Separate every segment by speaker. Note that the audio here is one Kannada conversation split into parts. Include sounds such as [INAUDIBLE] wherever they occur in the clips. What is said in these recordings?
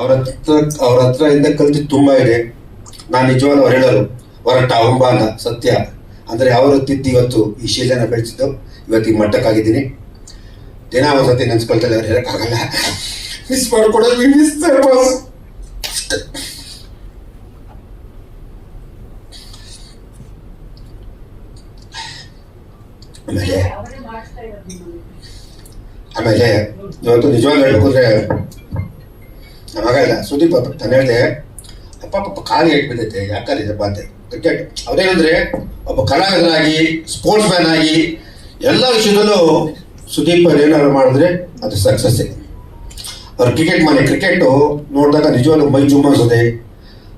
Speaker 1: ಅವ್ರ ಹತ್ರ ಅವ್ರ ಹತ್ರ ಇಂದ ಕಲ್ತಿದ್ದು ತುಂಬಾ ಇದೆ. ನಾನು ನಿಜವಾಗ್ಲೂ ಅವ್ರು ಹೇಳೋರು ಹೊರಟ ಅವಮಾನ ಸತ್ಯ. ಅಂದ್ರೆ ಅವರು ತಿದ್ದು ಇವತ್ತು ಈ ಶೀಲನ ಬೆಳೆಸಿದ್ದು ಇವತ್ತು ಈ ಮಟ್ಟಕ್ಕಾಗಿದ್ದೀನಿ. ದಿನ ಒಂದ್ಸತಿ ನೆನ್ಸ್ಕೊಳ್ತಾರೆ, ಅವ್ರು ಹೇಳಕ್ಕಾಗಲ್ಲ ಮಿಸ್ ಮಾಡ್ಕೊಡೋದು ಮಿಸ್ ಆಮೇಲೆ ಆಮೇಲೆ ಇವತ್ತು ನಿಜವಾಗ್ಲೂ ಹೇಳ್ಬೇಕಂದ್ರೆ ಇಲ್ಲ. ಸುದೀಪ್ ನಾನು ಹೇಳಿದೆ, ಅಪ್ಪ ಪಾಪ ಕಾಲಿಗೆ ಇಟ್ಬಿದ್ದೈತೆ ಯಾಕಲ್ಲಿದೆಪ್ಪ ಅಂತ ಕ್ರಿಕೆಟ್ ಅವ್ರೇನಂದ್ರೆ ಒಬ್ಬ ಕಲಾವಿದನಾಗಿ ಸ್ಪೋರ್ಟ್ಸ್ ಮ್ಯಾನ್ ಆಗಿ, ಎಲ್ಲ ವಿಷಯದಲ್ಲೂ ಸುದೀಪ್ ಅವ್ರು ಏನಾದ್ರು ಮಾಡಿದ್ರೆ ಅದು ಸಕ್ಸಸ್ಸೇ ಅವ್ರು ಕ್ರಿಕೆಟ್ ಮನೆ ಕ್ರಿಕೆಟ್ ನೋಡಿದಾಗ ನಿಜವಾಗ್ಲೂ ಮೈ ಜುಮ್ ಅನ್ಸುತ್ತೆ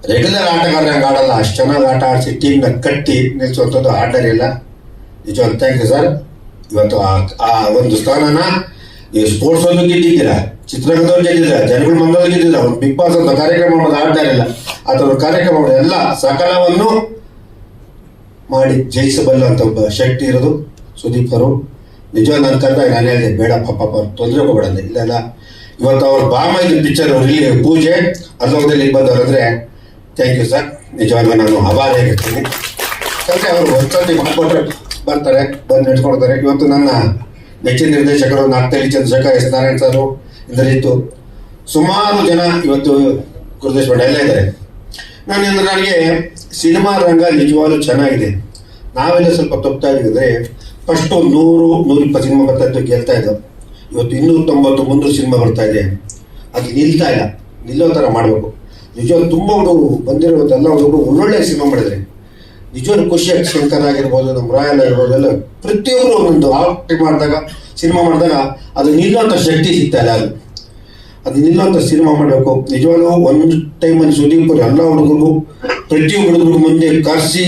Speaker 1: ರೆಗ್ಯುಲರ್ ಆಟಗಾರನಾಗ ಆಡಲ್ಲ. ಅಷ್ಟು ಚೆನ್ನಾಗಿ ಆಟ ಆಡಿಸಿ ಟೀಮ್ನ ಕಟ್ಟಿ ನಿಲ್ಸುವಂಥದ್ದು ಆಡಲಿಲ್ಲ ಇಲ್ಲ. ನಿಜವಾಗ್ಲೂ ಥ್ಯಾಂಕ್ ಯು ಸರ್ ಇವತ್ತು ಆ- ಒಂದು ಸ್ಥಾನನ ಈ ಸ್ಪೋರ್ಟ್ಸ್ ಅಲ್ಲೂ ಗೆದ್ದಿದ್ದೀರಾ ಚಿತ್ರರಂಗದವ್ರು ಗೆದ್ದಿದ್ದೀರಾ, ಜನಗಳು ಮಂದವ್ರು ಗೆದ್ದಿದ್ದೀರಾ, ಅವ್ರು ಬಿಗ್ ಬಾಸ್ ಅಂತ ಕಾರ್ಯಕ್ರಮ ಮಾಡೋದು ಆಡ್ತಾ ಇರಲಿಲ್ಲ ಥರ ಕಾರ್ಯಕ್ರಮ ಎಲ್ಲ ಸಕಲವನ್ನು ಮಾಡಿ ಜಯಿಸಬಲ್ಲ ಅಂತ ಒಬ್ಬ ಶಕ್ತಿ ಇರೋದು, ಸುದೀಪ್ ಅವರು. ನಿಜವಾಗಿ ನನ್ನ ಕರೆದಾಗ ನಾನು ಹೇಳಿದೆ ಬೇಡ ಪಾಪ, ಅವ್ರು ತೊಂದರೆ ಹೋಗಬೇಡ ಇಲ್ಲ ಇಲ್ಲ. ಇವತ್ತು ಅವ್ರ ಬಾಮ ಇದು ಪಿಕ್ಚರ್ ಇಲ್ಲಿ ಪೂಜೆ ಅಲ್ಲೋಗದಲ್ಲಿ ಬಂದವ್ರು ಥ್ಯಾಂಕ್ ಯು ಸರ್ ನಿಜವಾಗ್ಲೂ ನಾನು ಆಗಿರ್ತೀನಿ. ಯಾಕಂದ್ರೆ ಅವರು ಒಂದ್ಸತಿ ಮಾಡಿಕೊಟ್ರೆ ಬರ್ತಾರೆ, ಬಂದು ನಡ್ಕೊಡ್ತಾರೆ ಇವತ್ತು ನನ್ನ ನೆಚ್ಚಿನ ನಿರ್ದೇಶಕರು ನಾಗ್ತಳಿ ಚಂದ್ರಶೇಖರ್ ಎಸ್ ನಾರಾಯಣ್ ಸರ್ ಇಂದ್ರಜಿತ್ತು ಸುಮಾರು ಜನ ಇವತ್ತು ಗುರುದೇಶ್ ಭಟ್ ಎಲ್ಲ ಇದ್ದಾರೆ. ನಾನು ಅಂದ್ರೆ ನನಗೆ ಸಿನಿಮಾ ರಂಗ ನಿಜವಾಗ್ಲೂ ಚೆನ್ನಾಗಿದೆ. ನಾವೆಲ್ಲ ಸ್ವಲ್ಪ ತಪ್ತಾ ಇದ್ರೆ ಫಸ್ಟ್ ನೂರು ನೂರ ಇಪ್ಪತ್ತು ಸಿನಿಮಾ ಬರ್ತಾ ಇದ್ದು ಗೆಲ್ತಾ ಇದ್ದವು ಇವತ್ತು ಇನ್ನೂರ ತೊಂಬತ್ತು ಮುನ್ನೂರು ಸಿನಿಮಾ ಬರ್ತಾ ಇದೆ. ಅದು ನಿಲ್ತಾ ಇಲ್ಲ. ನಿಲ್ಲೋ ಥರ ಮಾಡಬೇಕು. ನಿಜವಾಗ್ಲೂ ತುಂಬ ಹುಡುಗರು ಬಂದಿರುವಂಥ ಎಲ್ಲ ಹುಡುಗರು ಒಳ್ಳೊಳ್ಳೆ ಸಿನಿಮಾ ಮಾಡಿದ್ರೆ ನಿಜವಾಗ್ಲೂ ಖುಷಿ ಆಗ್ತದೆ ಶಂಕರ್ ಆಗಿರ್ಬೋದು, ನಮ್ಮ ರಾಯಲ್ ಆಗಿರ್ಬೋದು, ಎಲ್ಲ ಪ್ರತಿಯೊಬ್ಬರು ಒಂದೊಂದು ಆಕ್ಟ್ ಮಾಡಿದಾಗ ಸಿನಿಮಾ ಮಾಡಿದಾಗ ಅದು ನಿಲ್ಲುವಂಥ ಶಕ್ತಿ ಸಿಗ್ತಾ ಇಲ್ಲ ಅದು ಅದು ನಿಲ್ಲುವಂಥ ಸಿನಿಮಾ ಮಾಡಬೇಕು. ನಿಜವಾಗ್ಲೂ ಒಂದು ಟೈಮಲ್ಲಿ ಸುದೀಪ್ ಎಲ್ಲ ಹುಡುಗರಿಗೂ ಪ್ರತಿ ಹುಡುಗರು ಮುಂದೆ ಕರೆಸಿ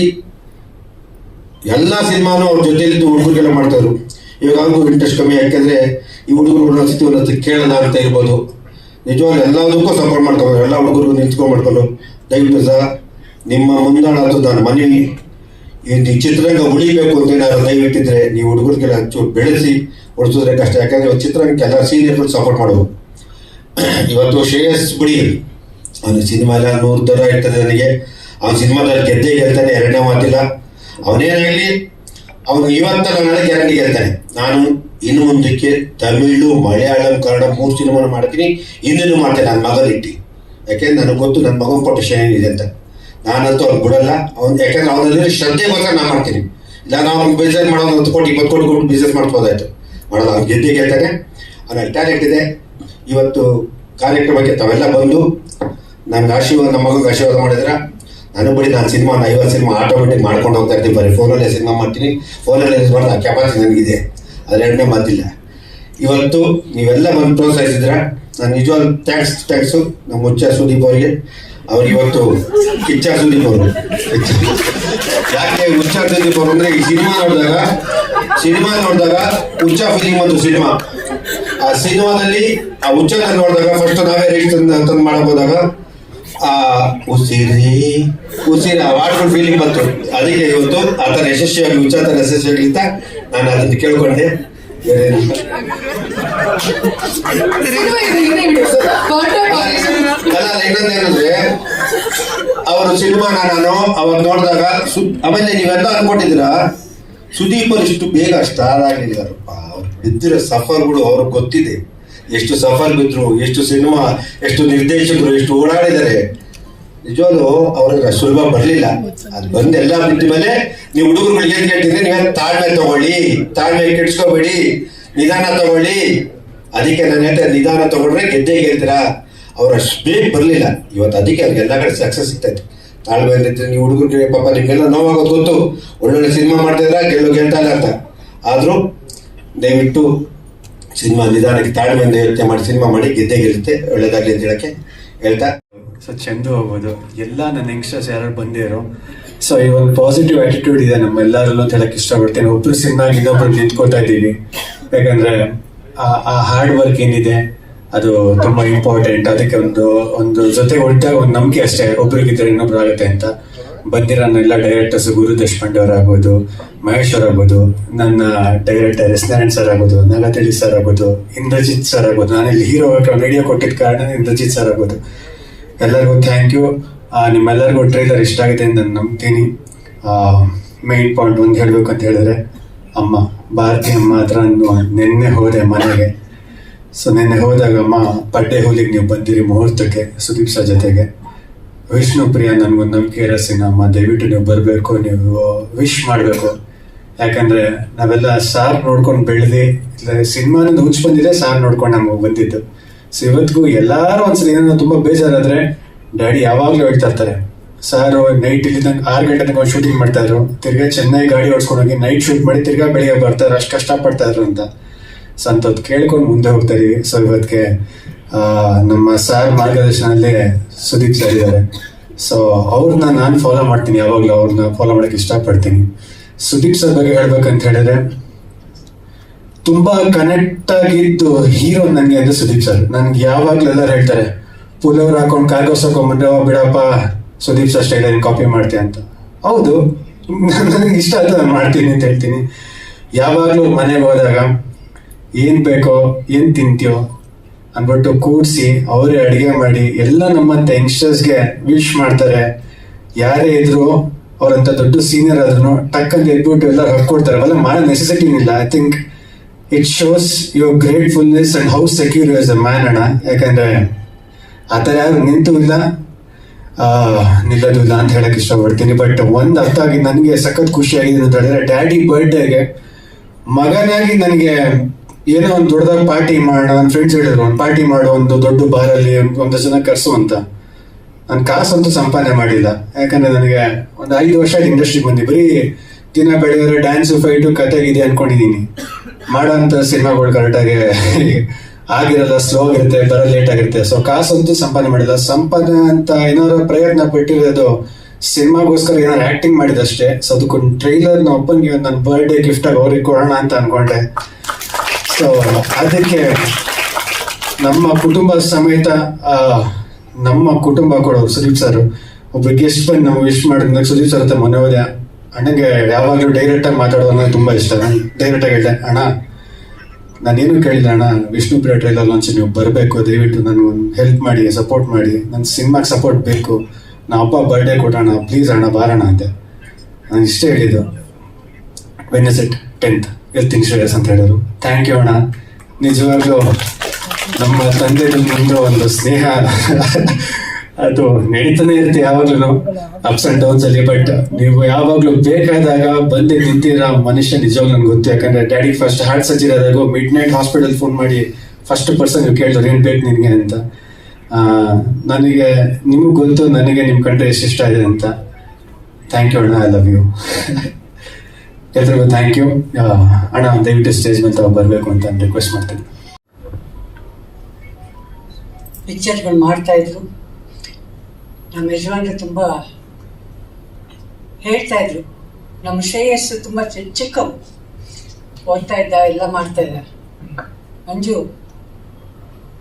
Speaker 1: ಎಲ್ಲ ಸಿನಿಮಾನು ಅವ್ರ ಜೊತೆಲಿದ್ದು ಹುಡುಗರಿಗೆಲ್ಲ ಮಾಡ್ತಾಯಿದ್ರು. ಇವಾಗ ಇಂಟ್ರೆಸ್ಟ್ ಕಮ್ಮಿ. ಯಾಕೆಂದ್ರೆ ಈ ಹುಡುಗರು ಒಂದೊಂದ್ಸತಿ ಕೇಳಲ್ಲ ಅಂತ ಇರ್ಬೋದು ನಿಜವಾಗ್ಲೂ ಎಲ್ಲದಕ್ಕೂ ಸಪೋರ್ಟ್ ಮಾಡ್ತಾರೆ ಎಲ್ಲ ಹುಡುಗರು ನಿಂತ್ಕೊಂಡು ಮಾಡ್ಕೊಂಡು ದಯವಿಟ್ಟು ಸಹ ನಿಮ್ಮ ಮುಂದಾಳಾದ್ರು ನಾನು ಮನವಿ. ಈ ಈ ಚಿತ್ರರಂಗ ಉಳಿಬೇಕು ಅಂತ ಏನಾದ್ರು ದಯವಿಟ್ಟಿದ್ರೆ ನೀವು ಹುಡುಗರಿಗೆಲ್ಲ ಚೂರು ಬೆಳೆಸಿ ಉಳಿಸಿದ್ರೆ ಕಷ್ಟ. ಯಾಕಂದ್ರೆ ಇವತ್ತು ಚಿತ್ರರಂಗಕ್ಕೆ ಎಲ್ಲ ಸೀನಿಯರ್ಗಳು ಸಪೋರ್ಟ್ ಮಾಡೋದು. ಇವತ್ತು ಶ್ರೇಯಸ್ ಬಿಡಿ. ಅವನ ಸಿನಿಮಾ ಎಲ್ಲ ನೂರು ದರ ಇರ್ತದೆ ನನಗೆ. ಅವನ ಸಿನಿಮಾದಲ್ಲಿ ಗೆದ್ದೇ ಗೆಲ್ತಾನೆ, ಎರಡನೇ ಮಾತಿಲ್ಲ. ಅವನೇನಾಗಲಿ ಅವನು ಇವತ್ತಲ್ಲ ನನ್ನ ಗ್ಯಾರಂಟಿ ಗೆಲ್ತಾನೆ. ನಾನು ಇನ್ನು ಮುಂದಕ್ಕೆ ತಮಿಳು, ಮಲಯಾಳಂ, ಕನ್ನಡ ಮೂರು ಸಿನಿಮಾನ ಮಾಡ್ತೀನಿ. ಇನ್ನೇನು ಮಾಡ್ತೇನೆ? ನನ್ನ ಮಗನಿಟ್ಟು ಯಾಕೆಂದ್ರೆ ನನಗೆ ಗೊತ್ತು ನನ್ನ ಮಗನ ಪೊಟೆನ್ಷನ್ ಏನಿದೆ ಅಂತ. ನಾನಂತೂ ಅವ್ರು ಬಿಡಲ್ಲ. ಅವ್ನು ಯಾಕಂದ್ರೆ ಅವನಲ್ಲಿ ಮಾತ್ರ ನಾನು ಮಾಡ್ತೀನಿ. ಇಲ್ಲ ಅವ್ನು ಬಿಸ್ನೆಸ್ ಮಾಡೋದು ಹತ್ತು ಕೋಟಿ ಇಪ್ಪತ್ತು ಕೋಟಿ ಕೊಟ್ಟು ಬಿಸ್ನೆಸ್ ಮಾಡ್ಬೋದಾಯ್ತು ಮಾಡೋದು ಗೆದ್ದೆ ಗೆಲ್ತಾರೆ ಅವನಲ್ಲಿ ಟ್ಯಾಲೆಂಟ್ ಇದೆ ಇವತ್ತು ಕಾರ್ಯಕ್ರಮಕ್ಕೆ ತಾವೆಲ್ಲ ಬಂದು ನನ್ಗೆ ಆಶೀರ್ವಾದ, ನಮ್ಮ ಮಗನಿಗೆ ಆಶೀರ್ವಾದ ಮಾಡಿದ್ರ ನಾನು ಬಿಡಿ, ನಾನು ಸಿನಿಮಾ ಐವತ್ತು ಸಿನಿಮಾ ಆಟೋಮೆಟಿಕ್ ಮಾಡ್ಕೊಂಡು ಹೋಗ್ತಾ ಇರ್ತೀನಿ. ಬರೀ ಫೋನಲ್ಲೇ ಸಿನಿಮಾ ಮಾಡ್ತೀನಿ. ಫೋನಲ್ಲೇ ಯೂಸ್ ಮಾಡೋದು ಕೆಪಾಸಿಟಿ ನನಗಿದೆ. ಅದ್ರ ಎರಡನೇ ಮಾತಿಲ್ಲ. ಇವತ್ತು ನೀವೆಲ್ಲ ಬಂದು ಪ್ರೋತ್ಸಾಹಿಸಿದ್ರ ನಾನು ನಿಜವಾದ ಥ್ಯಾಂಕ್ಸ್ ಥ್ಯಾಂಕ್ಸು ನಮ್ಮ ಮುಚ್ಚ ಸುದೀಪ್ ಅವರಿಗೆ. ಅವ್ರಿಗೆ ಇವತ್ತು ಕಿಚ್ಚ ಸುದೀಪ್ ಅವರು. ಯಾಕೆ ಹುಚ್ಚ ಸುದೀಪ್ ಅವರು ಅಂದರೆ ಈ ಸಿನಿಮಾ ನೋಡಿದಾಗ ಸಿನಿಮಾ ನೋಡಿದಾಗ ಹುಚ್ಚ ಫೀಲಿಂಗ್ ಒಂದು ಸಿನಿಮಾ. ಆ ಸಿನಿಮಾದಲ್ಲಿ ಆ ಹುಚ್ಚನ ನೋಡಿದಾಗ ಫಸ್ಟ್ ನಾವೇ ರೇಟ್ ತಂದು ಮಾಡಕ್ ಮಾಡಬಹುದಾಗ ಆ ಉಸಿರಿ ಉಸಿರಿ ಆ ವಾಟ್ಫುಲ್ ಫೀಲಿಂಗ್ ಬಂತು. ಅದಕ್ಕೆ ಇವತ್ತು ಆ ಥರ ಯಶಸ್ವಿಯಾಗಿ, ಹುಚ್ಚ ಥರ ಯಶಸ್ವಿಯಾಗಿ ಅಂತ ನಾನು ಅದನ್ನು ಕೇಳ್ಕೊಂಡೆ. ಇನ್ನೊಂದೇನಂದ್ರೆ, ಅವರು ಸಿನಿಮಾನ ನಾನು ಅವಾಗ ನೋಡಿದಾಗ ಆಮೇಲೆ ನೀವೆಲ್ಲ ಅನ್ಕೊಂಡಿದ್ದೀರಾ ಸುದೀಪ್ ಇಷ್ಟು ಬೇಗ ಸ್ಟಾರ್ ಆಗಲಿಲ್ಲಪ್ಪ ಅವ್ರು ಬಿದ್ದಿರೋ ಸಫರ್ಗಳು ಅವ್ರಿಗೆ ಗೊತ್ತಿದೆ. ಎಷ್ಟು ಸಫರ್ ಬಿದ್ರು, ಎಷ್ಟು ಸಿನಿಮಾ, ಎಷ್ಟು ನಿರ್ದೇಶಕರು, ಎಷ್ಟು ಓಡಾಡಿದ್ದಾರೆ. ನಿಜವಾಗ್ಲು ಅವ್ರಿಗೆ ಸುಲಭ ಬರಲಿಲ್ಲ. ಅದು ಬಂದು ಎಲ್ಲ ಬಿಟ್ಟ ಮೇಲೆ ನೀವು ಹುಡುಗರುಗಳಿಗೆ ಏನ್ ಕೇಳ್ತೀರಿ ನೀವೇ ತಾಳ್ಮೆ ತಗೊಳ್ಳಿ? ತಾಳ್ಮೆ ಕೆಡ್ಸ್ಕೋಬೇಡಿ. ನಿಧಾನ ತಗೊಳ್ಳಿ. ಅದಕ್ಕೆ ನಾನು ಹೇಳ್ತಾರೆ ನಿಧಾನ ತಗೊಂಡ್ರೆ ಗೆದ್ದೆ ಗೆಲ್ತೀರಾ? ಅವ್ರ ಅಷ್ಟು ಬೇಗ ಬರಲಿಲ್ಲ. ಇವತ್ತು ಅದಕ್ಕೆ ಅವ್ರಿಗೆ ಎಲ್ಲ ಕಡೆ ಸಕ್ಸಸ್ ಸಿಗ್ತೈತೆ ಇದ್ರೆ ನೀವು ಹುಡುಗರಿಗೆ ಪಾಪ, ನಿಮ್ಗೆಲ್ಲ ನೋವಾಗೋದು ಗೊತ್ತು. ಒಳ್ಳೊಳ್ಳೆ ಸಿನಿಮಾ ಮಾಡ್ತಿದ್ರ ಗೆಲ್ಲೋ ಗೆಲ್ತಾ ಇಲ್ಲ ಅಂತ. ಆದರೂ ದಯವಿಟ್ಟು ಸಿನಿಮಾ ನಿಧಾನಕ್ಕೆ ತಾಳ್ಮೆಯಿಂದ ಯೋಚನೆ ಮಾಡಿ ಸಿನಿಮಾ ಮಾಡಿ, ಗೆದ್ದೇ ಗೆಲ್ಲುತ್ತೆ. ಒಳ್ಳೇದಾಗಲಿ ಅಂತ ಹೇಳಕ್ಕೆ ಹೇಳ್ತಾ.
Speaker 2: ಸೊ ಚೆಂದ ಹೋಗ್ಬೋದು. ಎಲ್ಲ ನನ್ನ ಯಂಗ್ಸ್ಟರ್ಸ್ ಯಾರು ಬಂದಿರೋ, ಸೊ, ಈ ಒಂದು ಪಾಸಿಟಿವ್ ಆಟಿಟ್ಯೂಡ್ ಇದೆ ನಮ್ಮ ಎಲ್ಲರಲ್ಲೂ ಅಂತ ಹೇಳಕ್ ಇಷ್ಟಪಡ್ತೇನೆ. ಒಬ್ರು ಸಿನಿಮಾ ಇನ್ನೊಬ್ರು ನಿಂತ್ಕೋತಾ ಇದ್ದೀವಿ. ಯಾಕಂದ್ರೆ, ಆ ಹಾರ್ಡ್ ವರ್ಕ್ ಏನಿದೆ ಅದು ತುಂಬಾ ಇಂಪಾರ್ಟೆಂಟ್ ಅದಕ್ಕೆ ಒಂದು ಒಂದು ಜೊತೆ ಒಟ್ಟಾಗ ಒಂದು ನಂಬಿಕೆ ಅಷ್ಟೇ. ಒಬ್ರಿಗಿದ್ರೆ ಇನ್ನೊಬ್ರು ಆಗುತ್ತೆ ಅಂತ. ಬಂದಿರೋ ಎಲ್ಲ ಡೈರೆಕ್ಟರ್ಸ್ ಗುರು ದೇಶಪಾಂಡೆ ಅವ್ರು ಆಗ್ಬೋದು ಮಹೇಶ್ ಅವ್ರು ಆಗ್ಬೋದು ನನ್ನ ಡೈರೆಕ್ಟರ್ ಎಸ್ ನಾರಾಯಣ್ ಸರ್ ಆಗ್ಬೋದು ನಾಗತಳಿ ಸರ್ ಆಗ್ಬೋದು, ಇಂದ್ರಜಿತ್ ಸರ್ ಆಗ್ಬೋದು. ನಾನು ಇಲ್ಲಿ ಹೀರೋ ವಿಡಿಯೋ ಕೊಟ್ಟಿದ್ದ ಕಾರಣ ಇಂದ್ರಜಿತ್ ಸರ್ ಆಗ್ಬೋದು. ಎಲ್ಲರಿಗೂ ಥ್ಯಾಂಕ್ ಯು ನಿಮ್ಮೆಲ್ಲರಿಗೂ ಟ್ರೈಲರ್ ಇಷ್ಟ ಆಗಿದೆ ಅಂತ ನಾನು ನಂಬ್ತೀನಿ. ಮೇನ್ ಪಾಯಿಂಟ್ ಒಂದು ಹೇಳಬೇಕು ಅಂತ ಹೇಳಿದ್ರೆ, ಅಮ್ಮ, ಭಾರತಿ ಅಮ್ಮ ಹತ್ರ ನಾನು ನಿನ್ನೆ ಹೋದೆ ಮನೆಗೆ. ಸೊ ನಿನ್ನೆ ಹೋದಾಗ ಅಮ್ಮ ಪಡ್ಡೆ ಹೋಲಿಗೆ ನೀವು ಬಂದಿರಿ ಮುಹೂರ್ತಕ್ಕೆ, ಸುದೀಪ್ ಸರ್ ಜೊತೆಗೆ. ವಿಷ್ಣು ಪ್ರಿಯ, ನನ್ಗೊಂದು ನಂಬಿಕೆ ಇರಸಿನ ಅಮ್ಮ ದಯವಿಟ್ಟು ನೀವು ಬರಬೇಕು, ನೀವು ವಿಶ್ ಮಾಡಬೇಕು. ಯಾಕಂದ್ರೆ ನಾವೆಲ್ಲ ಸಾರ್ ನೋಡ್ಕೊಂಡು ಬೆಳೆದಿ ಸಿನಿಮಾನಿಂದ ಹುಚ್ಚು ಬಂದಿದೆ ಸಾರ್ ನೋಡ್ಕೊಂಡು ನಮಗೆ ಬಂದಿದ್ದು. ಸೊ ಇವತ್ತಿಗೂ ಎಲ್ಲರೂ ಒಂದ್ಸಲ ಏನೋ ತುಂಬಾ ಬೇಜಾರಾದ್ರೆ ಡ್ಯಾಡಿ ಯಾವಾಗಲೂ ಹೇಳ್ತಾ ಇರ್ತಾರೆ, ಸಾರು ನೈಟ್ ಇಲ್ಲಿ ತನಕ ಆರು ಗಂಟೆ ತನಕ ಶೂಟಿಂಗ್ ಮಾಡ್ತಾ ಇದ್ರು, ತಿರ್ಗಾ ಚೆನ್ನೈ ಗಾಡಿ ಓಡಿಸ್ಕೊಂಡು ಹೋಗಿ ನೈಟ್ ಶೂಟ್ ಮಾಡಿ ತಿರ್ಗಾ ಬೆಳಿಗ್ಗೆ ಬರ್ತಾರೆ ಅಷ್ಟು ಕಷ್ಟಪಡ್ತಾ ಇದ್ರು ಅಂತ. ಸೊ ಕೇಳ್ಕೊಂಡು ಮುಂದೆ ಹೋಗ್ತಾ ಇದೀವಿ ಸೊ ನಮ್ಮ ಸರ್ ಮಾರ್ಗದರ್ಶನದಲ್ಲಿ ಸುದೀಪ್ ಸರ್ ಇದ್ದಾರೆ. ಸೊ ಅವ್ರನ್ನ ನಾನು ಫಾಲೋ ಮಾಡ್ತೀನಿ ಯಾವಾಗಲೂ. ಅವ್ರನ್ನ ಫಾಲೋ ಮಾಡೋಕೆ ಇಷ್ಟಪಡ್ತೀನಿ. ಸುದೀಪ್ ಸರ್ ಬಗ್ಗೆ ಹೇಳ್ಬೇಕಂತ ಹೇಳಿದ್ರೆ, ತುಂಬಾ ಕನೆಕ್ಟ್ ಆಗಿದ್ದು ಹೀರೋ ನನಗೆ ಅಂದ್ರೆ ಸುದೀಪ್ ಸರ್ ನನ್ಗೆ ಯಾವಾಗ್ಲೂ ಎಲ್ಲರೂ ಹೇಳ್ತಾರೆ ಪುಲವ್ರು ಹಾಕೊಂಡು ಕಾರ್ಗೋಸ್ ಹಾಕೊಂಡ್ಬಿಟ್ಟು ಬಿಡಪ್ಪ, ಸುದೀಪ್ ಸರ್ ಸ್ಟೈಲ್ ಕಾಪಿ ಮಾಡ್ತೀಯ ಅಂತ. ಹೌದು. [LAUGHS] ನನಗೆ ಇಷ್ಟ ಆಯ್ತು, ನಾನು ಮಾಡ್ತೀನಿ ಅಂತ ಹೇಳ್ತೀನಿ. ಯಾವಾಗಲೂ ಮನೆಗೆ ಹೋದಾಗ ಏನ್ ಬೇಕೋ, ಏನ್ ತಿಂತೀಯೋ ಅನ್ಬಿಟ್ಟು ಕೂಡ್ಸಿ ಅವರೇ ಅಡಿಗೆ ಮಾಡಿ ಎಲ್ಲ ನಮ್ಮ ಯಂಗ್ಸ್ಟರ್ಸ್ಗೆ ವಿಶ್ ಮಾಡ್ತಾರೆ. ಯಾರೇ ಇದ್ರು ಅವ್ರಂತ ದೊಡ್ಡ ಸೀನಿಯರ್ ಆದ್ರೂ ಟಕ್ ಅಂತ ಎದ್ಬಿಟ್ಟು ಎಲ್ಲ ಹಾಕೊಡ್ತಾರೆ ಅವೆಲ್ಲ ಮಾಡೋ ನೆಸೆಸಿಟಿ ಇಲ್ಲ I think it shows your gratefulness and how secure is a man ಅಣ್ಣ. ಯಾಕಂದ್ರೆ ಆ ಥರ ಯಾರು ನಿಂತು ಇಲ್ಲ. ನಿಲ್ಲೋದಿಲ್ಲ ಅಂತ ಹೇಳಕ್ ಇಷ್ಟಪಡ್ತೀನಿ. ಬಟ್ ಒಂದು ಅರ್ಥ ಆಗಿ ನನಗೆ ಸಖತ್ ಖುಷಿ ಆಗಿದೆ. ಅಂತ ಹೇಳಿದ್ರೆ ಡ್ಯಾಡಿ ಬರ್ಡೇಗೆ ಮಗನಾಗಿ ನನಗೆ ಏನೋ ಒಂದು ದೊಡ್ಡದಾಗಿ ಪಾರ್ಟಿ ಮಾಡೋಣ ನನ್ನ ಫ್ರೆಂಡ್ಸ್ ಹೇಳಿದ್ರು, ಒಂದು ಪಾರ್ಟಿ ಮಾಡು ಒಂದು ದೊಡ್ಡ ಬಾರಲ್ಲಿ ಒಂದು ಜನ ಕರೆಸು ಅಂತ. ನಾನು ಕಾಸಂತೂ ಸಂಪಾದನೆ ಮಾಡಿಲ್ಲ. ಯಾಕಂದ್ರೆ ನನಗೆ ಒಂದು ಐದು ವರ್ಷ ಇಂಡಸ್ಟ್ರಿ ಬಂದಿ, ಬರೀ ದಿನ ಬೆಳೆಯೋರು ಡ್ಯಾನ್ಸು ಫೈಟು ಕತೆ ಇದೆ ಅನ್ಕೊಂಡಿದ್ದೀನಿ ಮಾಡೋಂಥ ಸಿನಿಮಾಗಳು ಕರೆಕ್ಟಾಗಿ ಆಗಿರಲ್ಲ ಸ್ಲೋ ಆಗಿರುತ್ತೆ ಬರೋ ಲೇಟ್ ಆಗಿರುತ್ತೆ. ಸೊ ಕಾಸಂತೂ ಸಂಪಾದನೆ ಮಾಡಿಲ್ಲ. ಸಂಪಾದನೆ ಅಂತ ಏನಾದ್ರು ಪ್ರಯತ್ನ ಪಟ್ಟಿರೋದು ಸಿನಿಮಾಗೋಸ್ಕರ ಏನಾದ್ರು ಆಕ್ಟಿಂಗ್ ಮಾಡಿದಷ್ಟೇ. ಸೊ ಅದಕ್ಕೊಂದು ಟ್ರೈಲರ್ನ ಒಪ್ಪನ್ಗೆ ನನ್ನ ಬರ್ಡೇ ಗಿಫ್ಟ್ ಆಗಿ ಅವ್ರಿಗೆ ಕೊಡೋಣ ಅಂತ ಅನ್ಕೊಂಡೆ. ಸೊ ಅದಕ್ಕೆ ನಮ್ಮ ಕುಟುಂಬ ಸಮೇತ ನಮ್ಮ ಕುಟುಂಬ ಕೂಡ, ಸುದೀಪ್ ಸರ್ ಒಬ್ಬ ಗೆಸ್ಟ್ ಬಂದು ನಾವು ವಿಶ್ ಮಾಡಿದ್ಮೇಲೆ ಸುದೀಪ್ ಸರ್ ಹತ್ರ ಮನೋದಯ ಅಣ್ಣಗೆ ಯಾವಾಗಲೂ ಡೈರೆಕ್ಟ್ ಆಗಿ ಮಾತಾಡೋದು ಅನ್ನೋದು ತುಂಬಾ ಇಷ್ಟ. ನಾನು ಡೈರೆಕ್ಟ್ ಆಗಿ ಹೇಳಿದೆ, ಅಣ್ಣ, ನಾನೇನು ಕೇಳಿದೆ ಅಣ್ಣ, ವಿಷ್ಣು ಪ್ರಿಯ ಟ್ರೈಲರ್ ಲಾಂಚ್ ನೀವು ಬರಬೇಕು, ದಯವಿಟ್ಟು ನನಗೆ ಒಂದು ಹೆಲ್ಪ್ ಮಾಡಿ ಸಪೋರ್ಟ್ ಮಾಡಿ ನನ್ನ ಸಿನಿಮಾಗೆ ಸಪೋರ್ಟ್ ಬೇಕು. ನಾ ಅಪ್ಪ ಬರ್ಡೇ ಕೊಟ್ಟೋಣ ಪ್ಲೀಸ್ ಅಣ್ಣ, ಬಾರಣ ಅಂತೆ ನಾನು ಇಷ್ಟೇ ಹೇಳಿದ್ದು. ಇಟ್ ಟೆಂತ್ ಇರ್ತೀನಿ ಶ್ರೇಯಸ್ ಅಂತ ಹೇಳಿದ್ರು ಥ್ಯಾಂಕ್ ಯು ಅಣ್ಣ. ನಿಜವಾಗ್ಲೂ ನಮ್ಮ ತಂದೆ ಮುಂದೆ ಒಂದು ಸ್ನೇಹ. ಅದು ನಡೀತಾನೆ ಇರುತ್ತೆ ಯಾವಾಗ್ಲೂ ಅಪ್ಸ್ ಅಂಡ್ ಡೌನ್ಸ್ ಅಲ್ಲಿ ಬಟ್ ನೀವು ಯಾವಾಗ್ಲೂ ಬೇಕಾದಾಗ ಬಂದು ನಿಂತಿರೋ ಮನುಷ್ಯ ನಿಜವಾಗ್ಲೂ ನನ್ಗೆ ಗೊತ್ತು. ಯಾಕಂದ್ರೆ ಡ್ಯಾಡಿ ಫಸ್ಟ್ ಹಾರ್ಟ್ ಸರ್ಜರಿ ಆದಾಗ ಮಿಡ್ ನೈಟ್ ಹಾಸ್ಪಿಟಲ್ ಫೋನ್ ಮಾಡಿ ಫಸ್ಟ್ ಪರ್ಸನ್ ನೀವು ಕೇಳಿದ್ರು, ಏನ್ ಬೇಕು ನಿನ್ಗೆ? ಅಂತ. ನನಗೆ, ನಿಮಗೆ ಗೊತ್ತು, ನನಗೆ ನಿಮ್ ಕಂಡ್ರೆ ಎಷ್ಟು ಇಷ್ಟ ಇದೆ ಅಂತ. ಥ್ಯಾಂಕ್ ಯು ಅಣ್ಣ. ಐ ಲವ್ ಯು ಎಲ್ರಿಗೂ ಥ್ಯಾಂಕ್ ಯು ಅಣ್ಣ, ದಯವಿಟ್ಟು ಸ್ಟೇಜ್ ಮೇಲೆ ತಗೊಂಡು ಬರಬೇಕು ಅಂತ ರಿಕ್ವೆಸ್ಟ್ ಮಾಡ್ತೀನಿ.
Speaker 3: ಪಿಕ್ಚರ್ಗಳು ಮಾಡ್ತಾ ಇದ್ರು. ನಮ್ಮ ಯಜಮಾನ್ರು ತುಂಬ ಹೇಳ್ತಾ ಇದ್ರು. ನಮ್ಮ ಶ್ರೇಯಸ್ಸು ತುಂಬ ಚಿಕ್ಕವು ಓದ್ತಾ ಇದ್ದ, ಎಲ್ಲ ಮಾಡ್ತಾ ಇದ್ದ. ಮಂಜು,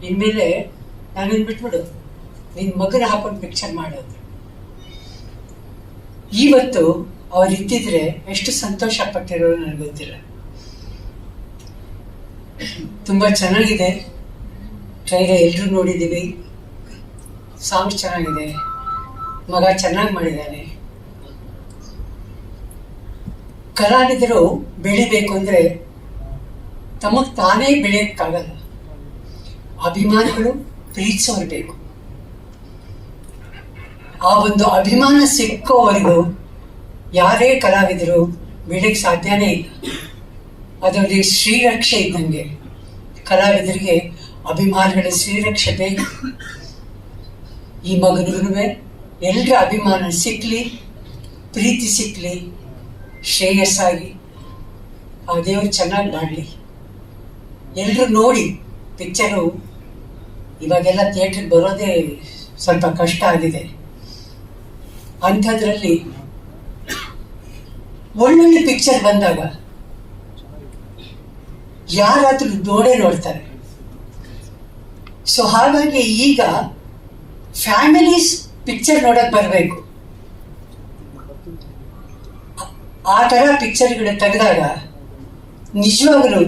Speaker 3: ಇನ್ಮೇಲೆ ನಾನು ಬಿಟ್ಬಿಡು. ನಿನ್ನ ಮಗನ ಹಾಕೊಂಡು ಪಿಕ್ಚರ್ ಮಾಡೋದು ಇವತ್ತು ಅವ್ರು ಇದ್ದಿದ್ರೆ ಎಷ್ಟು ಸಂತೋಷ ಪಟ್ಟಿರೋರು ನನಗೆ ಗೊತ್ತಿಲ್ಲ. ತುಂಬ ಚೆನ್ನಾಗಿದೆ. ಟ್ರೈಲರ್ ಎಲ್ಲರೂ ನೋಡಿದ್ದೀವಿ ಸಾಂಗ್ ಚೆನ್ನಾಗಿದೆ. ಮಗ ಚೆನ್ನಾಗಿ ಮಾಡಿದ್ದಾನೆ ಕಲಾವಿದರು ಬೆಳಿಬೇಕು ಅಂದರೆ ತಮಗೆ ತಾನೇ ಬೆಳೆಯೋಕ್ಕಾಗಲ್ಲ. ಅಭಿಮಾನಿಗಳು ಪ್ರೀತಿಸೋರು ಬೇಕು. ಆ ಒಂದು ಅಭಿಮಾನ ಸಿಕ್ಕೋವರೆಗೂ ಯಾರೇ ಕಲಾವಿದರು ಬೆಳಿಗ್ಗೆ ಸಾಧ್ಯನೇ ಇಲ್ಲ. ಅದರಲ್ಲಿ ಶ್ರೀರಕ್ಷೆ ಇದ್ದಂಗೆ ಕಲಾವಿದರಿಗೆ ಅಭಿಮಾನಿಗಳ ಶ್ರೀರಕ್ಷೆ ಬೇಕು. ಈ ಮಗನಿಗೂ ಎಲ್ಲರ ಅಭಿಮಾನ ಸಿಕ್ಕಲಿ ಪ್ರೀತಿ ಸಿಕ್ಕಲಿ ಶ್ರೇಯಸ್ಸಾಗಿ. ಆ ದೇವರು ಚೆನ್ನಾಗಿ ಮಾಡಲಿ. ಎಲ್ಲರೂ ನೋಡಿ ಪಿಕ್ಚರು, ಇವಾಗೆಲ್ಲ ಥಿಯೇಟ್ರಿಗೆ ಬರೋದೇ ಸ್ವಲ್ಪ ಕಷ್ಟ ಆಗಿದೆ. ಅಂಥದ್ರಲ್ಲಿ ಒಳ್ಳೊಳ್ಳೆ ಪಿಕ್ಚರ್ ಬಂದಾಗ ಯಾರಾದ್ರೂ ನೋಡೇ ನೋಡ್ತಾರೆ. ಸೊ ಹಾಗಾಗಿ ಈಗ ಫ್ಯಾಮಿಲೀಸ್ ಪಿಕ್ಚರ್ ನೋಡಕ್ ಬರಬೇಕು. ಆ ಥರ ಪಿಕ್ಚರ್ಗಳು ತೆಗೆದಾಗ ನಿಜವಾಗಲೂ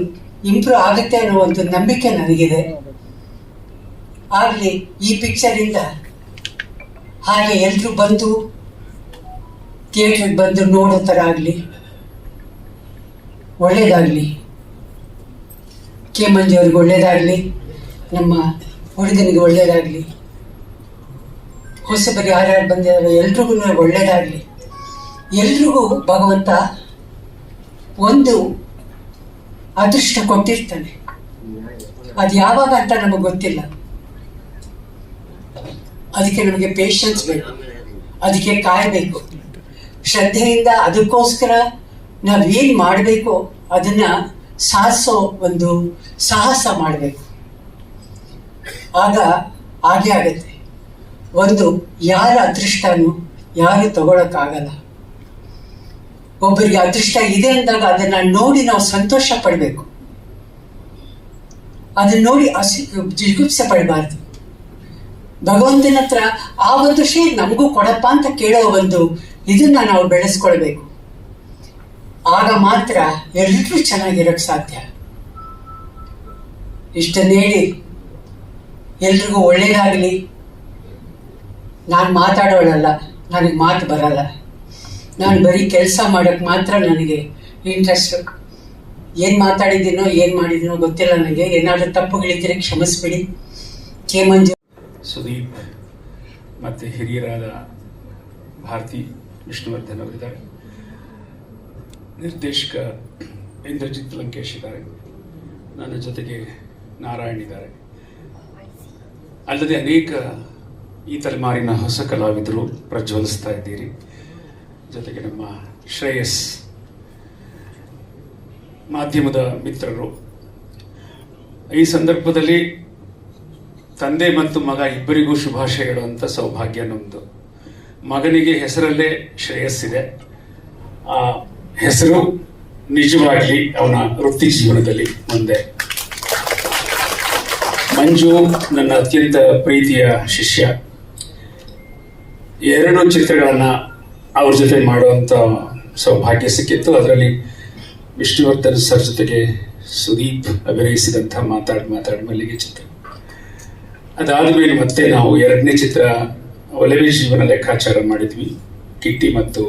Speaker 3: ಇಂಪ್ರೂವ್ ಆಗುತ್ತೆ ಅನ್ನೋ ಒಂದು ನಂಬಿಕೆ ನನಗಿದೆ. ಆಗಲಿ, ಈ ಪಿಕ್ಚರಿಂದ ಹಾಗೆ ಎಲ್ಲರೂ ಬಂದು ಥಿಯೇಟ್ರಿಗೆ ಬಂದು ನೋಡೋ ಥರ ಆಗಲಿ, ಒಳ್ಳೇದಾಗಲಿ ಕೆ ಮಂಜು ಒಳ್ಳೇದಾಗಲಿ, ನಮ್ಮ ಹುಡುಗನಿಗೆ ಒಳ್ಳೇದಾಗಲಿ ಹೊಸಬರಿ ಯಾರ್ಯಾರು ಬಂದಿದ್ದಾರೆ ಎಲ್ರಿಗೂ ಒಳ್ಳೇದಾಗಲಿ. ಎಲ್ರಿಗೂ ಭಗವಂತ ಒಂದು ಅದೃಷ್ಟ ಕೊಟ್ಟಿರ್ತಾನೆ. ಅದು ಯಾವಾಗ ಅಂತ ನಮಗೆ ಗೊತ್ತಿಲ್ಲ. ಅದಕ್ಕೆ ನಮಗೆ ಪೇಷನ್ಸ್ ಬೇಕು. ಅದಕ್ಕೆ ಕಾಯಬೇಕು. ಶ್ರದ್ಧೆಯಿಂದ ಅದಕ್ಕೋಸ್ಕರ ನಾವೇನು ಮಾಡಬೇಕು ಅದನ್ನ ಸಾಧಿಸೋ ಒಂದು ಸಾಹಸ ಮಾಡಬೇಕು. ಆಗ ಹಾಗೆ ಆಗತ್ತೆ. ಒಂದು ಯಾರ ಅದೃಷ್ಟನೂ ಯಾರು ತಗೊಳಕ್ಕಾಗಲ್ಲ. ಒಬ್ಬರಿಗೆ ಅದೃಷ್ಟ ಇದೆ ಅಂದಾಗ ಅದನ್ನ ನೋಡಿ ನಾವು ಸಂತೋಷ ಪಡಬೇಕು. ಅದನ್ನ ನೋಡಿ ಅಸಿ, ಜಿಗುಪ್ಸೆ ಪಡಬಾರ್ದು. ಭಗವಂತನ ಹತ್ರ ಆ ಒಂದು ಶೇ ನಮಗೂ ಕೊಡಪ್ಪ ಅಂತ ಕೇಳೋ ಒಂದು ಇದನ್ನ ನಾವು ಬೆಳೆಸ್ಕೊಳ್ಬೇಕು. ಆಗ ಮಾತ್ರ ಎಲ್ಲರೂ ಚೆನ್ನಾಗಿರಕ್ ಸಾಧ್ಯ. ಇಷ್ಟನ್ನು ಹೇಳಿ, ಎಲ್ರಿಗೂ ಒಳ್ಳೇದಾಗಲಿ. ನಾನು ಮಾತಾಡೋಳಲ್ಲ, ನನಗೆ ಮಾತು ಬರಲ್ಲ. ನಾನು ಬರೀ ಕೆಲಸ ಮಾಡೋಕ್ಕೆ ಮಾತ್ರ ನನಗೆ ಇಂಟ್ರೆಸ್ಟು ಏನು ಮಾತಾಡಿದ್ದೀನೋ, ಏನು ಮಾಡಿದ್ದೀನೋ ಗೊತ್ತಿಲ್ಲ ನನಗೆ ಏನಾದರೂ ತಪ್ಪುಗಳಿದ್ದರೆ ಕ್ಷಮಿಸ್ಬಿಡಿ. ಕೆ ಮಂಜು
Speaker 4: ಸುದೀಪ್ ಮತ್ತು ಹಿರಿಯರಾದ ಭಾರತಿ ವಿಷ್ಣುವರ್ಧನ್ ಅವರಿದ್ದಾರೆ ನಿರ್ದೇಶಕ ಇಂದ್ರಜಿತ್ ಲಂಕೇಶ್ ಇದ್ದಾರೆ ನನ್ನ ಜೊತೆಗೆ ನಾರಾಯಣ್ ಇದ್ದಾರೆ ಅಲ್ಲದೆ ಅನೇಕ ಈ ತಲೆಮಾರಿನ ಹೊಸ ಕಲಾವಿದರು ಪ್ರಜ್ವಲಿಸ್ತಾ ಇದ್ದೀರಿ ಜೊತೆಗೆ ನಮ್ಮ ಶ್ರೇಯಸ್ ಮಾಧ್ಯಮದ ಮಿತ್ರರು ಈ ಸಂದರ್ಭದಲ್ಲಿ ತಂದೆ ಮತ್ತು ಮಗ ಇಬ್ಬರಿಗೂ ಶುಭಾಶಯಗಳು ಹೇಳುವಂಥ ಸೌಭಾಗ್ಯ ನಮ್ಮದು ಮಗನಿಗೆ ಹೆಸರಲ್ಲೇ ಶ್ರೇಯಸ್ಸಿದೆ. ಆ ಹೆಸರು ನಿಜವಾಗಿ ಅವನ ವೃತ್ತಿ ಜೀವನದಲ್ಲಿ ಮುಂದೆ ಮಂಜು ನನ್ನ ಅತ್ಯಂತ ಪ್ರೀತಿಯ ಶಿಷ್ಯ. ಎರಡು ಚಿತ್ರಗಳನ್ನ ಅವ್ರ ಜೊತೆ ಮಾಡುವಂತ ಸೌಭಾಗ್ಯ ಸಿಕ್ಕಿತ್ತು. ಅದರಲ್ಲಿ ವಿಷ್ಣುವರ್ಧನ್ ಸರ್ ಜೊತೆಗೆ ಸುದೀಪ್ ಅಭಿನಯಿಸಿದಂಥ ಮಾತಾಡ್ ಮಾತಾಡ್ ಮಲ್ಲಿಗೆ ಚಿತ್ರ. ಅದಾದ್ಮೇಲೆ ಮತ್ತೆ ನಾವು ಎರಡನೇ ಚಿತ್ರ ಒಲವೇ ಜೀವನ ಲೆಕ್ಕಾಚಾರ ಮಾಡಿದ್ವಿ. ಕಿಟ್ಟಿ ಮತ್ತು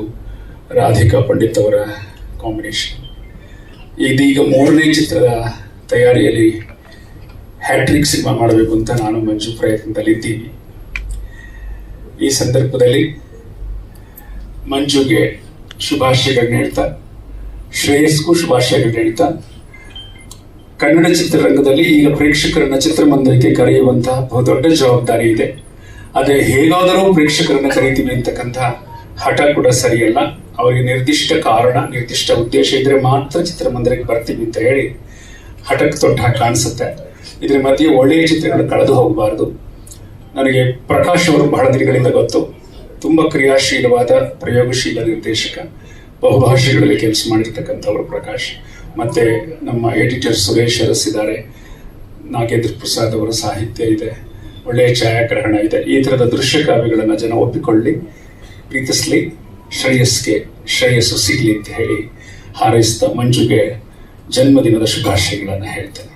Speaker 4: ರಾಧಿಕಾ ಪಂಡಿತ್ ಅವರ ಕಾಂಬಿನೇಷನ್ ಇದೀಗ ಮೂರನೇ ಚಿತ್ರದ ತಯಾರಿಯಲ್ಲಿ ಹ್ಯಾಟ್ರಿಕ್ ಸಿನಿಮಾ ಮಾಡಬೇಕು ಅಂತ ನಾನು ಮಂಜು ಪ್ರಯತ್ನದಲ್ಲಿದ್ದೀವಿ ಈ ಸಂದರ್ಭದಲ್ಲಿ ಮಂಜುಗೆ ಶುಭಾಶಯಗಳನ್ನ ಹೇಳ್ತಾ, ಶ್ರೇಯಸ್ಗೂ ಶುಭಾಶಯಗಳನ್ನ ಹೇಳ್ತಾ, ಕನ್ನಡ ಚಿತ್ರರಂಗದಲ್ಲಿ ಈಗ ಪ್ರೇಕ್ಷಕರನ್ನ ಚಿತ್ರಮಂದಿರಕ್ಕೆ ಕರೆಯುವಂತಹ ಬಹುದೊಡ್ಡ ಜವಾಬ್ದಾರಿ ಇದೆ. ಅದೇ ಹೇಗಾದರೂ ಪ್ರೇಕ್ಷಕರನ್ನ ಕರೀತೀವಿ ಅಂತಕ್ಕಂಥ ಹಠ ಕೂಡ ಸರಿಯಲ್ಲ. ಅವರಿಗೆ ನಿರ್ದಿಷ್ಟ ಕಾರಣ, ನಿರ್ದಿಷ್ಟ ಉದ್ದೇಶ ಇದ್ರೆ ಮಾತ್ರ ಚಿತ್ರಮಂದಿರಕ್ಕೆ ಬರ್ತೀವಿ ಅಂತ ಹೇಳಿ ಹಠಕ್ಕೆ ತೊಟ್ಟ ಕಾಣಿಸುತ್ತೆ. ಇದ್ರ ಮಧ್ಯೆ ಒಳ್ಳೆಯ ಚಿತ್ರಗಳು ಕಳೆದು ಹೋಗಬಾರದು. ನನಗೆ ಪ್ರಕಾಶ್ ಅವರು ಬಹಳ ದಿನಗಳಿಂದ ಗೊತ್ತು. ತುಂಬಾ ಕ್ರಿಯಾಶೀಲವಾದ, ಪ್ರಯೋಗಶೀಲ ನಿರ್ದೇಶಕ. ಬಹುಭಾಷೆಗಳಲ್ಲಿ ಕೆಲಸ ಮಾಡಿರ್ತಕ್ಕಂಥವ್ರು ಪ್ರಕಾಶ್. ಮತ್ತೆ ನಮ್ಮ ಎಡಿಟರ್ ಸುರೇಶ್ ಅರಸ್ ಇದ್ದಾರೆ ನಾಗೇಂದ್ರ ಪ್ರಸಾದ್ ಅವರ ಸಾಹಿತ್ಯ ಇದೆ. ಒಳ್ಳೆಯ ಛಾಯಾಗ್ರಹಣ ಇದೆ. ಈ ಥರದ ದೃಶ್ಯ ಕಾವ್ಯಗಳನ್ನು ಜನ ಒಪ್ಪಿಕೊಳ್ಳಿ, ಪ್ರೀತಿಸ್ಲಿ, ಶ್ರೇಯಸ್ಗೆ, ಶ್ರೇಯಸ್ಸು ಸಿಗಲಿ ಅಂತ ಹೇಳಿ ಹಾರೈಸ್ತಾ ಮಂಜುಗೆ ಜನ್ಮದಿನದ ಶುಭಾಶಯಗಳನ್ನು ಹೇಳ್ತೇನೆ.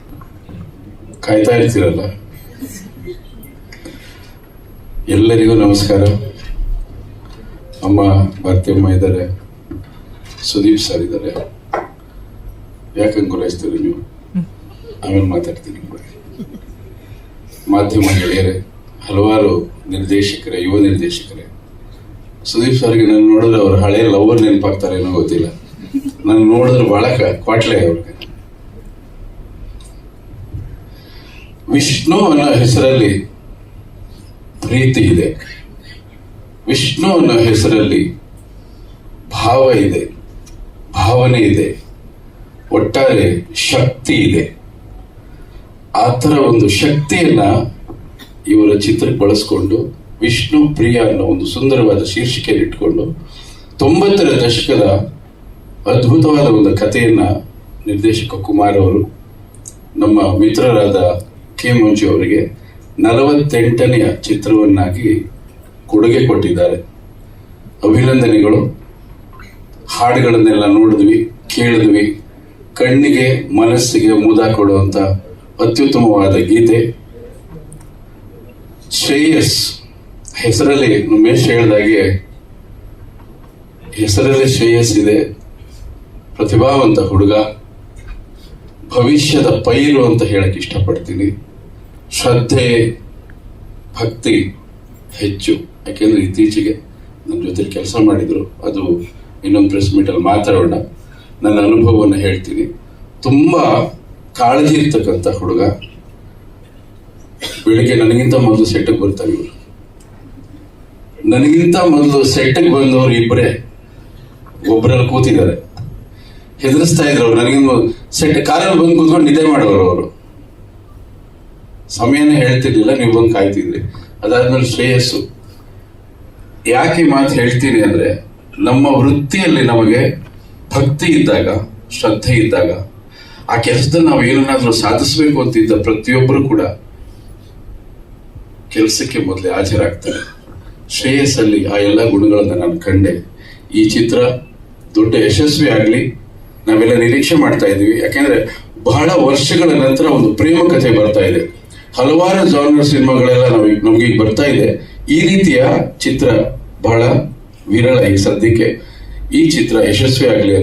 Speaker 5: ಕಾಯ್ತಾ ಇರ್ತೀರಲ್ಲ? ಎಲ್ಲರಿಗೂ ನಮಸ್ಕಾರ. ಅಮ್ಮ ಭಾರತಿಯಮ್ಮ ಇದ್ದಾರೆ, ಸುದೀಪ್ ಸರ್ ಇದ್ದಾರೆ. ಯಾಕೆ ಗುರಾಯಿಸ್ತೀರಿ ನೀವು? ಆಮೇಲೆ ಮಾತಾಡ್ತೀನಿ. ಮಾಧ್ಯಮ ಗೆಳೆಯರೇ, ಹಲವಾರು ನಿರ್ದೇಶಕರೇ, ಯುವ ನಿರ್ದೇಶಕರೇ. ಸುದೀಪ್ ಸರ್ಗೆ ನಾನು ನೋಡಿದ್ರೆ ಅವ್ರ ಹಳೆ ಲವರ್ ನೆನಪಾಗ್ತಾರೆ ಏನೋ ಗೊತ್ತಿಲ್ಲ. ನಾನು ನೋಡಿದ್ರೆ ಬಹಳ ಕ್ವಾಟ್ಲೆ ಅವ್ರಿಗೆ. ವಿಷ್ಣು ಅನ್ನೋ ಹೆಸರಲ್ಲಿ ಪ್ರೀತಿ ಇದೆ. ವಿಷ್ಣು ಅನ್ನೋ ಹೆಸರಲ್ಲಿ ಭಾವ ಇದೆ. ಭಾವನೆ ಇದೆ. ಒಟ್ಟಾರೆ ಶಕ್ತಿ ಇದೆ. ಆ ಥರ ಒಂದು ಶಕ್ತಿಯನ್ನ ಇವರ ಚಿತ್ರಕ್ಕೆ ಬಳಸ್ಕೊಂಡು ವಿಷ್ಣು ಪ್ರಿಯ ಅನ್ನೋ ಒಂದು ಸುಂದರವಾದ ಶೀರ್ಷಿಕೆಯನ್ನು ಇಟ್ಕೊಂಡು ತೊಂಬತ್ತರ ದಶಕದ ಅದ್ಭುತವಾದ ಒಂದು ಕಥೆಯನ್ನ ನಿರ್ದೇಶಕ ಕುಮಾರ್ ಅವರು, ನಮ್ಮ ಮಿತ್ರರಾದ ಕೆ ಮಂಜು ಅವರಿಗೆ ನಲವತ್ತೆಂಟನೆಯ ಚಿತ್ರವನ್ನಾಗಿ ಕೊಡುಗೆ ಕೊಟ್ಟಿದ್ದಾರೆ. ಅಭಿನಂದನೆಗಳು. ಹಾಡುಗಳನ್ನೆಲ್ಲ ನೋಡಿದ್ವಿ, ಕೇಳಿದ್ವಿ. ಕಣ್ಣಿಗೆ ಮನಸ್ಸಿಗೆ ಮುದ ಕೊಡುವಂತ ಅತ್ಯುತ್ತಮವಾದ ಗೀತೆ. ಶ್ರೇಯಸ್ ಹೆಸರಲ್ಲಿ ಉಮೇಶ್ ಹೇಳಿದಾಗೆ ಹೆಸರಲ್ಲಿ ಶ್ರೇಯಸ್ ಇದೆ. ಪ್ರತಿಭಾವಂತ ಹುಡುಗ. ಭವಿಷ್ಯದ ಪೈರು ಅಂತ ಹೇಳಕ್ಕೆ ಇಷ್ಟಪಡ್ತೀನಿ. ಶ್ರದ್ಧೆ, ಭಕ್ತಿ ಹೆಚ್ಚು. ಯಾಕೆಂದ್ರೆ ಇತ್ತೀಚೆಗೆ ನನ್ನ ಜೊತೆ ಕೆಲಸ ಮಾಡಿದ್ರು. ಅದು ಇನ್ನೊಂದು ಪ್ರೆಸ್ ಮೀಟಲ್ಲಿ ಮಾತಾಡೋಣ. ನನ್ನ ಅನುಭವವನ್ನು ಹೇಳ್ತೀನಿ. ತುಂಬಾ ಕಾಳಜಿ ಇರ್ತಕ್ಕಂಥ ಹುಡುಗ ಬೆಳಿಗ್ಗೆ ನನಗಿಂತ ಮೊದಲು ಸೆಟ್ಗೆ ಬರ್ತಾರೆ ಇವರು. ನನಗಿಂತ ಮೊದಲು ಸೆಟ್ಗೆ ಬಂದವರು ಇಬ್ಬರೇ ಒಬ್ಬರಲ್ಲಿ ಕೂತಿದ್ದಾರೆ. ಹೆದರಿಸ್ತಾ ಇದ್ರು ಅವ್ರು ನನಗಿಂತ ಸೆಟ್ ಕಾರಲ್ಲಿ ಬಂದು ಕೂತ್ಕೊಂಡು ನಿದ್ದೆ ಮಾಡೋರು ಅವರು. ಸಮಯನೇ ಹೇಳ್ತಿರ್ಲಿಲ್ಲ, ನೀವು ಬಂದು ಕಾಯ್ತಿದ್ರಿ. ಅದಾದ್ಮೇಲೆ ಶ್ರೇಯಸ್ಸು. ಯಾಕೆ ಮಾತು ಹೇಳ್ತೀನಿ ಅಂದ್ರೆ, ನಮ್ಮ ವೃತ್ತಿಯಲ್ಲಿ ನಮಗೆ ಭಕ್ತಿ ಇದ್ದಾಗ, ಶ್ರದ್ಧೆ ಇದ್ದಾಗ ಆ ಕೆಲಸದಲ್ಲಿ ನಾವು ಏನನ್ನಾದ್ರೂ ಸಾಧಿಸಬೇಕು ಅಂತಿದ್ದ ಪ್ರತಿಯೊಬ್ಬರು ಕೂಡ ಕೆಲಸಕ್ಕೆ ಮೊದಲೇ ಹಾಜರಾಗ್ತಾರೆ. ಶ್ರೇಯಸ್ಸಲ್ಲಿ ಆ ಎಲ್ಲ ಗುಣಗಳನ್ನು ನಾನು ಕಂಡೆ. ಈ ಚಿತ್ರ ದೊಡ್ಡ ಯಶಸ್ವಿ ಆಗಲಿ, ನಾವೆಲ್ಲ ನಿರೀಕ್ಷೆ ಮಾಡ್ತಾ ಇದ್ದೀವಿ. ಯಾಕೆಂದ್ರೆ ಬಹಳ ವರ್ಷಗಳ ನಂತರ ಒಂದು ಪ್ರೇಮ ಕಥೆ ಬರ್ತಾ ಇದೆ. ಹಲವಾರು ಜಾನರ್ ಸಿನಿಮಾಗಳೆಲ್ಲ ನಮಗೆ ನಮ್ಗೆ ಬರ್ತಾ ಇದೆ. ಈ ರೀತಿಯ ಚಿತ್ರ ಬಹಳ ವಿರಳ ಈ ಸದ್ಯಕ್ಕೆ. ಈ ಚಿತ್ರ ಯಶಸ್ವಿ ಆಗಲಿ